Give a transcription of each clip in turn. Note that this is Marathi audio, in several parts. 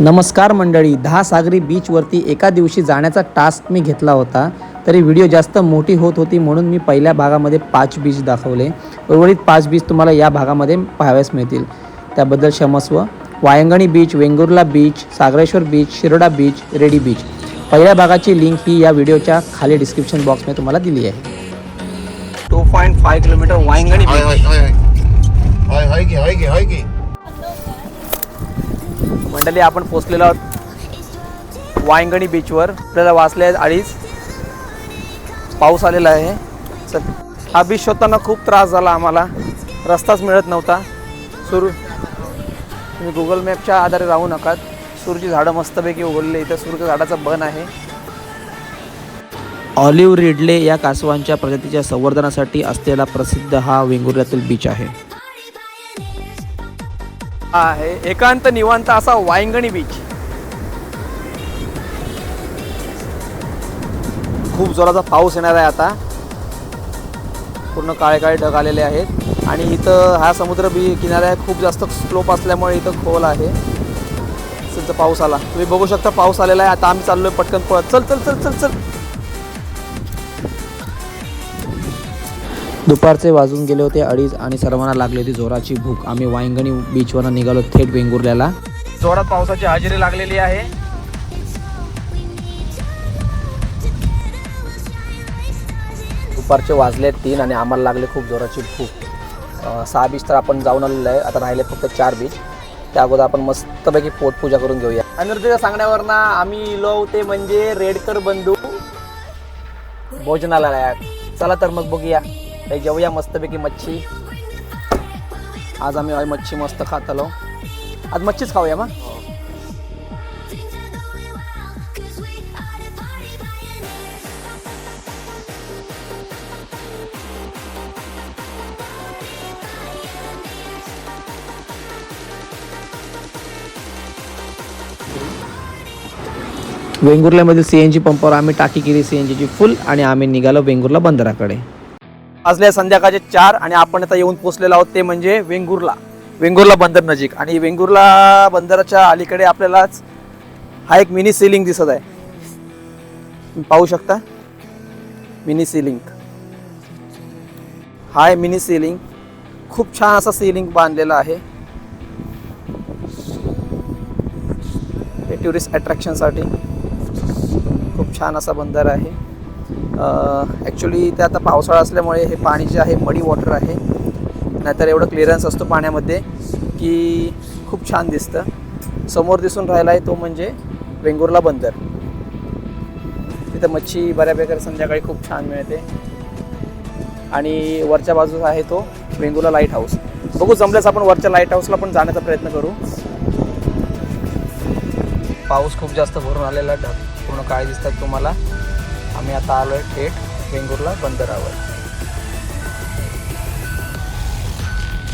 नमस्कार मंडळी दहा सागरी बीचवरती एका दिवशी जाण्याचा टास्क मी घेतला होता. तरी व्हिडिओ जास्त मोठी होत होती म्हणून मी पहिल्या भागामध्ये पाच बीच दाखवले. उर्वरित पाच बीच तुम्हाला या भागामध्ये पाहाव्यास मिळतील. त्याबद्दल क्षमस्व. Vayangani beach Vengurla beach Sagareshwar beach Shiroda beach Redi beach पहिल्या भागाची लिंक ही या व्हिडिओच्या खाली डिस्क्रिप्शन बॉक्समध्ये तुम्हाला दिली आहे. Two point five kilometre Vayangani मंडळी आपण पोचलेलो आहोत. वायंगणी बीचवर. आपल्याला वाचले आहेत अडीच. पाऊस आलेला आहे. चल हा बीच शोधताना खूप त्रास झाला आम्हाला. रस्ताच मिळत नव्हता. सुरू तुम्ही गुगल मॅपच्या आधारे राहू नका. सूरची झाडं मस्तपैकी उघडले इथं सूरच्या झाडाचं बन आहे. ऑलिव्ह रिडले या कासवांच्या प्रजातीच्या संवर्धनासाठी असलेला प्रसिद्ध हा वेंगुर्ल्यातील बीच आहे. आहे. एकांत निवांत असा वायंगणी बीच खूप जोराचा पाऊस येणार आहे आता. पूर्ण काळे काळे ढग आलेले आहेत. आणि इथं हा समुद्र बी किनारा खूप जास्त स्लोप असल्यामुळे इथं खोल आहे. सध्या पाऊस आला. तुम्ही बघू शकता पाऊस आलेला आहे. आता आम्ही चाललोय पटकन पळत. चल चल चल चल चल. दुपारचे वाजून गेले होते अडीच आणि सर्वांना लागली होती जोराची भूक. आम्ही वायंगणी बीचवरनं निघालो थेट वेंगुर्ल्याला. जोरात पावसाची हजेरी लागलेली आहे. दुपारचे वाजले तीन आणि आम्हाला लागले खूप जोराची भूक. सहा बीच तर आपण जाऊन आलेलो आहे. आता राहिले फक्त चार बीच. त्या अगोदर आपण मस्तपैकी पोटपूजा करून घेऊया. अनिरुद्धच्या सांगण्यावरनं आम्ही इलो ते म्हणजे रेडकर बंधू. भोजनालयात. चला तर मग बघूया. हे जेवूया मस्तपैकी मच्छी. आज आम्ही आज मच्छी मस्त खात आलो आज मच्छीच खाऊया मग? वेंगुर्ल्यामधील सी एन जी पंपावर आम्ही टाकी केली सी एन जीची फुल आणि आम्ही निघालो वेंगुर्ला बंदराकडे. वाजले संध्याकाळचे चार आणि आपण आता येऊन पोचलेलो आहोत ते म्हणजे वेंगुर्ला. वेंगुर्ला बंदर नजीक. आणि वेंगुर्ला बंदराच्या अलीकडे आपल्यालाच हा एक मिनी सिलिंग दिसत आहे. पाहू शकता? मिनी सिलिंग हा आहे मिनी सिलिंग खूप छान असा सिलिंग बांधलेला आहे. टुरिस्ट अट्रॅक्शनसाठी खूप छान असा बंदर आहे. ॲक्च्युली ते आता पावसाळा असल्यामुळे हे पाणी जे आहे मडी वॉटर आहे. नाहीतर एवढं क्लिअरन्स असतो पाण्यामध्ये की खूप छान दिसतं. समोर दिसून राहिला आहे तो म्हणजे वेंगुर्ला बंदर. तिथं मच्छी बऱ्यापैकी संध्याकाळी खूप छान मिळते. आणि वरच्या बाजूचा आहे तो वेंगुर्ला लाइट हाऊस बघू जमल्यास आपण वरच्या लाइट हाऊसला पण जाण्याचा प्रयत्न करू. पाऊस खूप जास्त भरून आलेला ढग पूर्ण काळे दिसतात तुम्हाला. आम्ही आता आलो आहे थेट वेंगुर्ला बंदरावर.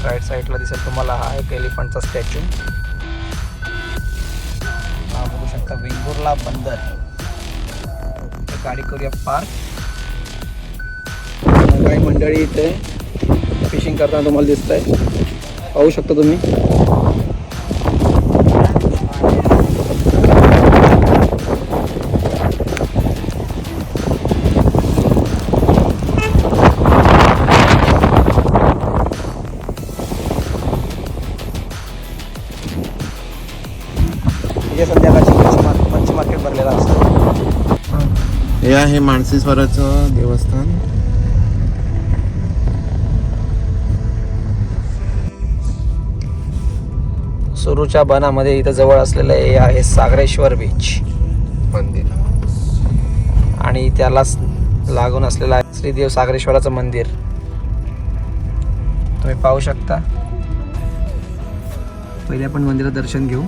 राईट साईडला दिसेल तुम्हाला हा एक एलिफंटचा स्टॅच्यू हा बघू शकता वेंगुर्ला बंदर. गाडी करूया पार्क काही मंडळी इथे फिशिंग करताना तुम्हाला दिसत आहे पाहू शकता तुम्ही. इथे संध्याकाळची मच्छी मार्केट मच्छी मार्केट भरलेला असतो. हे आहे मानसीश्वराचं देवस्थान. सुरूच्या बनामध्ये इथं जवळ असलेलं हे आहे सागरेश्वर बीच मंदिर. आणि त्यालाच लागून असलेलं आहे श्रीदेव सागरेश्वराचं मंदिर. तुम्ही पाहू शकता. पहिले आपण मंदिरात दर्शन घेऊ.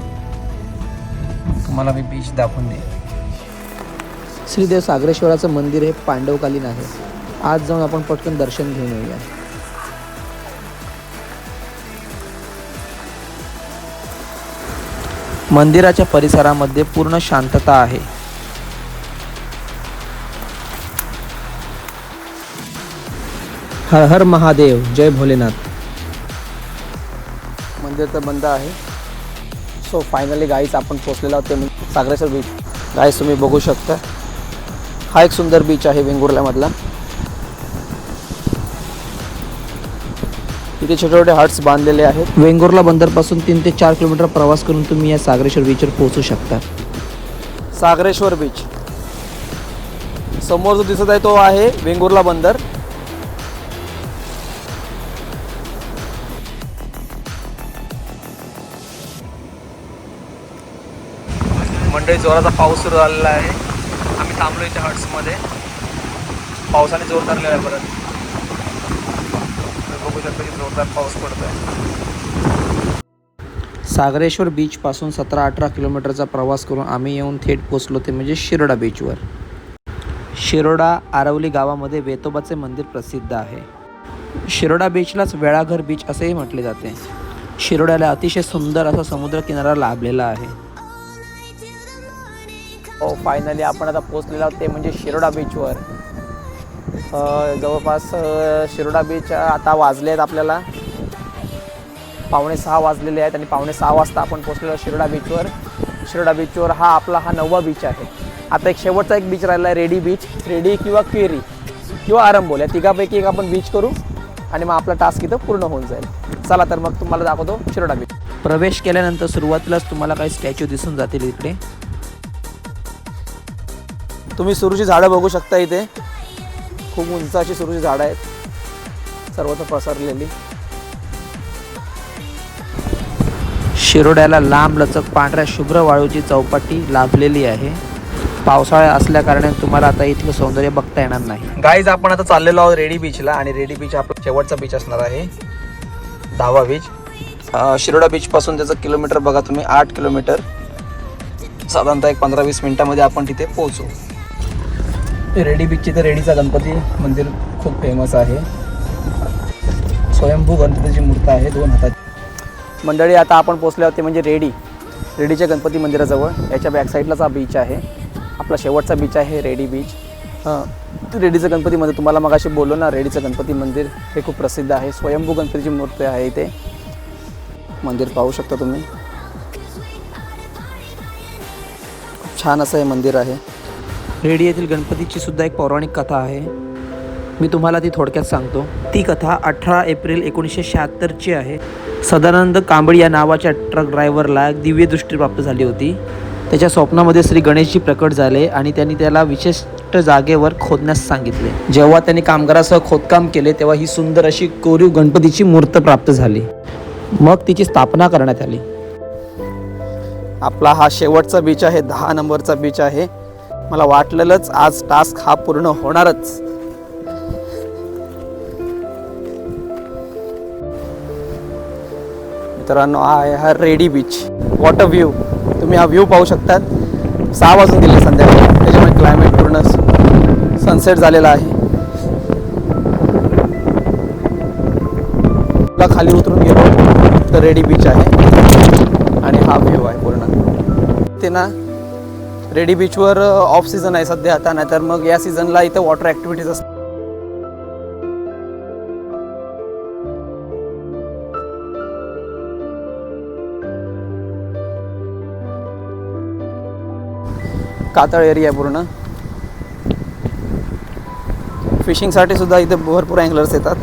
तुम्हाला मी बीच दाखवून दे. श्रीदेव सागरेश्वराचं मंदिर हे पांडवकालीन आहे. आज जाऊन आपण पटकन दर्शन घेऊन येऊया. मंदिराच्या परिसरामध्ये पूर्ण शांतता आहे. हर हर महादेव जय भोलेनाथ. मंदिर तर बंद आहे. सो फायनली गाईच आपण पोचलेलो आहोत सागरेश्वर बीच गाईस तुम्ही बघू शकता. हा एक सुंदर बीच आहे वेंगुर्ल्यामधला. इथे छोटे छोटे हट्स बांधलेले आहेत. वेंगुर्ला बंदरपासून तीन ते चार किलोमीटर प्रवास करून तुम्ही या सागरेश्वर बीचवर पोहोचू शकता. सागरेश्वर बीच समोर जो दिसत आहे तो आहे वेंगुर्ला बंदर. मंडळी जोराचा पाऊस सुरू झालेला आहे. आम्ही थांबलो इथे हट्समध्ये. पावसाने जोर धरलेला आहे परत बघू शकतो की जोरदार पाऊस पडतोय. सागरेश्वर बीचपासून सतरा अठरा किलोमीटरचा प्रवास करून आम्ही येऊन थेट पोचलो ते म्हणजे शिरोडा बीचवर शिरोडा आरवली गावामध्ये वेतोबाचे मंदिर प्रसिद्ध आहे. शिरोडा बीचलाच वेळाघर बीच असेही म्हटले जाते. शिरोड्याला अतिशय सुंदर असा समुद्रकिनारा लाभलेला आहे. हो फायनली आपण आता पोचलेलो आहोत ते म्हणजे शिरोडा बीचवर जवळपास शिरोडा बीच आता वाजले आहेत आपल्याला. पावणे सहा वाजलेले आहेत आणि पावणे सहा वाजता आपण पोचलेलो शिरोडा बीचवर शिरोडा बीचवर हा आपला हा नववा बीच आहे. आता एक शेवटचा एक बीच राहिला आहे रेडी बीच रेडी किंवा केरी किंवा आरंबोल या तिघापैकी एक आपण बीच करू आणि मग आपला टास्क इथं पूर्ण होऊन जाईल. चला तर मग तुम्हाला दाखवतो शिरोडा बीच प्रवेश केल्यानंतर सुरुवातीलाच तुम्हाला काही स्टॅच्यू दिसून जातील इकडे. तुम्ही सुरूची झाडं बघू शकता इथे. खूप उंच अशी सुरूची झाडं आहेत. सर्वत्र पसरलेली. शिरोड्याला लांब लचक पांढऱ्या शुभ्र वाळूची चौपाटी लाभलेली आहे. पावसाळा असल्या कारणाने तुम्हाला आता इथलं सौंदर्य बघता येणार नाही. गाईज आपण आता चाललेलो आहोत रेडी बीचला आणि रेडी बीच आपला शेवटचा बीच असणार आहे. दहावा बीच शिरोडा बीचपासून त्याचं किलोमीटर बघा तुम्ही आठ किलोमीटर साधारणतः एक पंधरा वीस मिनिटामध्ये आपण तिथे पोहोचू. रेडी बीचची तर रेडीचा गणपती मंदिर खूप फेमस आहे. स्वयंभू गणपतीची मूर्त आहे दोन हातात. मंडळी आता आपण पोचले होते म्हणजे रेडी. रेडीच्या गणपती मंदिराजवळ. याच्या बॅक साईडलाच हा बीच आहे. आपला शेवटचा बीच आहे रेडी बीच हां रेडीचं गणपतीमध्ये तुम्हाला मग अशी बोललो ना रेडीचं गणपती मंदिर हे खूप प्रसिद्ध आहे. स्वयंभू गणपतीची मूर्ती आहे इथे. मंदिर पाहू शकता तुम्ही. खूप छान असं हे मंदिर आहे. रेडी येथील गणपतीची सुद्धा एक पौराणिक कथा आहे. मी तुम्हाला ती थोडक्यात सांगतो. ती कथा अठरा एप्रिल एकोणीसशे शहात्तरची आहे. सदानंद कांबळी या नावाच्या ट्रक ड्रायव्हरला दिव्य दृष्टी प्राप्त झाली होती. त्याच्या स्वप्नामध्ये श्री गणेशजी प्रकट झाले आणि त्यांनी त्याला विशिष्ट जागेवर खोदण्यास सांगितले. जेव्हा त्यांनी कामगारासह खोदकाम केले तेव्हा ही सुंदर अशी कोरीव गणपतीची मूर्त प्राप्त झाली. मग तिची स्थापना करण्यात आली. आपला हा शेवटचा बीच आहे दहा नंबरचा बीच आहे. मला वाटलेलंच आज टास्क हा पूर्ण होणारच. मित्रांनो हा आहे हा रेडी बीच वॉटर व्ह्यू तुम्ही हा व्ह्यू पाहू शकतात. सहा वाजून गेले संध्याकाळी. त्याच्यामुळे क्लायमेट पूर्ण सनसेट झालेला आहे. खाली उतरून गेलो तर रेडी बीच आहे. आणि हा व्ह्यू आहे पूर्ण. ते ना रेडी बीचवर ऑफ सीझन आहे सध्या आता नाही तर मग या सीझनला इथं वॉटर ॲक्टिव्हिटीज असतात. कातळ एरिया पूर्ण. फिशिंगसाठी सुद्धा इथे भरपूर अँगलर्स येतात.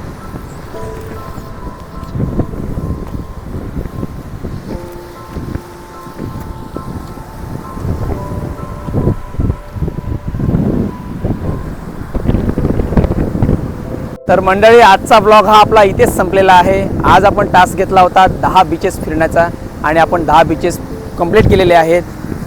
तर मंडळी आजचा ब्लॉग हा आपला इथेच संपलेला आहे. आज आपण टास्क घेतला होता दहा बीचेस फिरण्याचा आणि आपण दहा बीचेस कंप्लीट केलेले आहेत.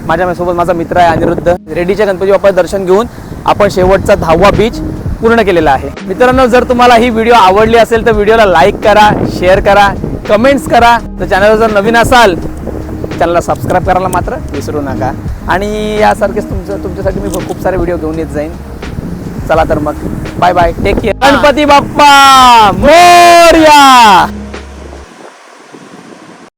माझ्यासोबत माझा मित्र आहे अनिरुद्ध. रेडीच्या गणपती बाप्पा दर्शन घेऊन आपण शेवटचा दहावा बीच पूर्ण केलेला आहे. मित्रांनो जर तुम्हाला ही व्हिडिओ आवडली असेल तर व्हिडिओला लाईक करा शेअर करा कमेंट्स करा. तर चॅनलवर जर नवीन असाल चॅनलला सबस्क्राईब करायला मात्र विसरू नका. आणि यासारखेच तुमचं तुमच्यासाठी मी खूप सारे व्हिडिओ घेऊन येत जाईन. चला तर मग. Bye bye take care Ganpati Bappa! Morya!